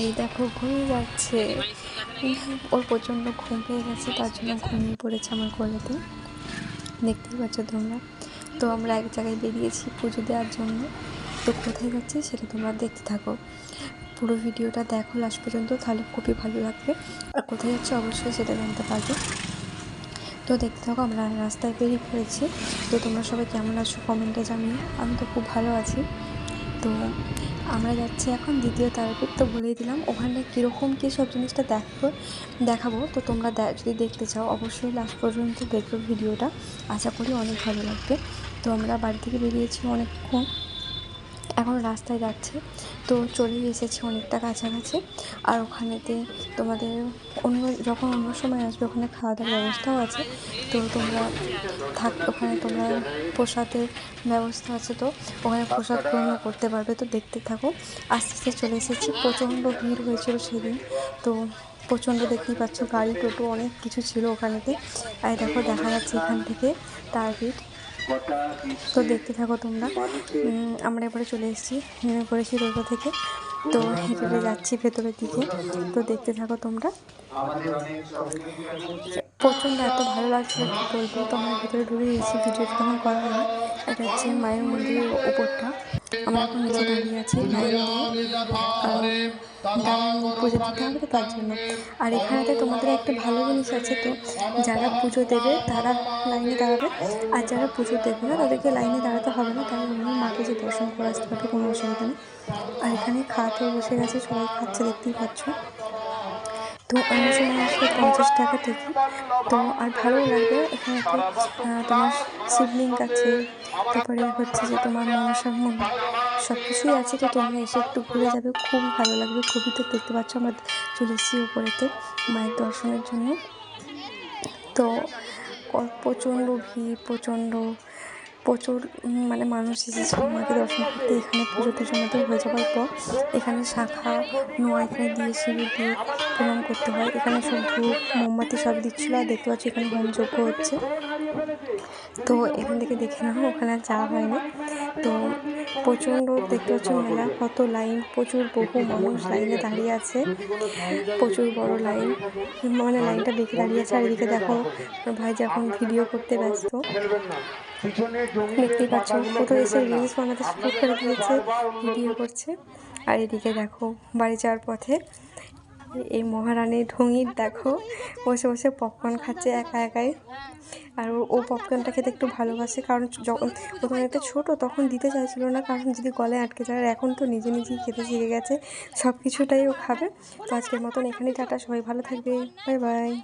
এই দেখো, ঘুমিয়ে যাচ্ছে। ওর প্রচণ্ড ঘুম পেয়ে গেছে, তার জন্য ঘুমিয়ে পড়েছে আমার কোলেতে দেখতেই পাচ্ছ তোমরা? তো আমরা এক জায়গায় বেরিয়েছি পুজো দেওয়ার জন্য। তো কোথায় যাচ্ছি সেটা তোমরা দেখতে থাকো। পুরো ভিডিওটা দেখো লাস্ট পর্যন্ত, তাহলে খুবই ভালো লাগবে। আর কোথায় যাচ্ছে অবশ্যই সেটা জানতে পারবে। তো দেখতে থাকো, আমরা রাস্তায় বেরিয়ে পড়েছি। তো তোমরা সবাই কেমন আছো কমেন্টে জানিও। আমি তো খুব ভালো আছি। তো আমরা যাচ্ছি এখন দ্বিতীয় তারাপীঠ তো বলেই দিলাম ওখানে কীরকম কী সব জিনিসটা দেখব, দেখাবো। তো তোমরা যদি দেখতে চাও অবশ্যই লাস্ট পর্যন্ত দেখবে ভিডিওটা। আশা করি অনেক ভালো লাগবে। তো আমরা বাড়ি থেকে বেরিয়েছি অনেকক্ষণ। এখন রাস্তায় যাচ্ছে। তো চলেই এসেছি অনেকটা কাছাকাছি। আর ওখানেতে তোমাদের অন্য যখন অন্য সময় আসবে, ওখানে খাওয়া দাওয়ার ব্যবস্থাও আছে। তো তোমরা থাক, ওখানে তোমরা প্রসাদের ব্যবস্থা আছে তো, ওখানে প্রসাদ গ্রহণ করতে পারবে তো দেখতে থাকো। আস্তে আস্তে চলে এসেছি, প্রচণ্ড ভিড় হয়েছিল সেদিন। তো প্রচণ্ড দেখতেই পাচ্ছ, গাড়ি, টোটো অনেক কিছু ছিল ওখানেতে। আর দেখো, দেখা যাচ্ছে এখান থেকে তারাপীঠ তো দেখতে থাকো তোমরা। আমরা এবারে চলে এসেছি নেমে পড়েছি রোডো থেকে। তো হেঁটে যাচ্ছি ভেতরের দিকে। তো দেখতে থাকো তোমরা। প্রচণ্ড এত ভালো লাগছিল কি বলব তো আমরা ভেতরে ঢুকে গেছি ভিডিওটা তখন করা হয় এটা হচ্ছে মায়ের মন্দিরের উপরটা আমরা এখন নিচে দাঁড়িয়ে আছি লাইন দিয়ে দাঁড়ান পুজো হবে তার জন্য। আর এখানেতে তোমাদের একটা ভালো জিনিস আছে তো, যারা পুজো দেবে তারা লাইনে দাঁড়াবে, আর যারা পুজো দেবে না তাদেরকে লাইনে দাঁড়াতে হবে না তারা এমনি মাকে যে দর্শন করে আসতে পারবে কোনো অসুবিধা নেই। আর এখানে খাওয়াতেও বসে গেছে, সবাই খাচ্ছে, দেখতেই পাচ্ছ। তো অন্য সময় আসলে পঞ্চাশ টাকা থেকে তো আর ভালো লাগবে এখানে তোমার শিবলিঙ্গ আছে, তারপরে হচ্ছে যে তোমার মনসা মন্দির। সব কিছুই আছে, তো তোমরা এসে একটু ঘুরে যাবে। খুবই ভালো লাগবে। খুবই তো দেখতে পাচ্ছ, আমরা চলে এসেছি উপরেতে মায়ের দর্শনের জন্য। তো প্রচণ্ড ভিড়, প্রচণ্ড, প্রচুর মানে মানুষ এসেছে মাকে দর্শন করতে। এখানে পুজো টুজো মতো হয়ে যাওয়ার পর এখানে শাখা, নোয়া এখানে দিয়ে সিঁড়ি দিয়ে প্রণাম করতে হয়। এখানে সব ধূপ মোমবাতি সব দিচ্ছিল আর দেখতে পাচ্ছি এখানে হোমযজ্ঞ হচ্ছে। তো এখান থেকে দেখে নাও, ওখানে যাওয়া হয়নি। তো প্রচণ্ড দেখতে পাচ্ছ মেলা, কত লাইন, প্রচুর বহু মানুষ লাইনে দাঁড়িয়ে আছে, প্রচুর বড় লাইন মানে লাইনটা দেখে দাঁড়িয়ে আছে, আর এদিকে দেখো, ভাই যখন ভিডিও করতে ব্যস্ত। দেখতেই পাচ্ছ কোথাও এসে রিলস বানাতে শুরু করে দিয়েছে ভিডিও করছে, আর এদিকে দেখো, বাড়ি যাওয়ার পথে এই মহারানী ঢুঙির দেখো, বসে বসে পপকর্ন খাচ্ছে একা একাই। আর ও- পপকর্নটা খেতে একটু ভালোবাসে, কারণ যখন প্রথমে একটা ছোটো, তখন দিতে চাইছিল না, কারণ যদি গলায় আটকে যায়, আর এখন তো নিজে নিজেই খেতে শিখে গেছে সব কিছুটাই ও খাবে। তো আজকের মতন এখানেই টাটা, সবাই ভালো থাকবে বাই বাই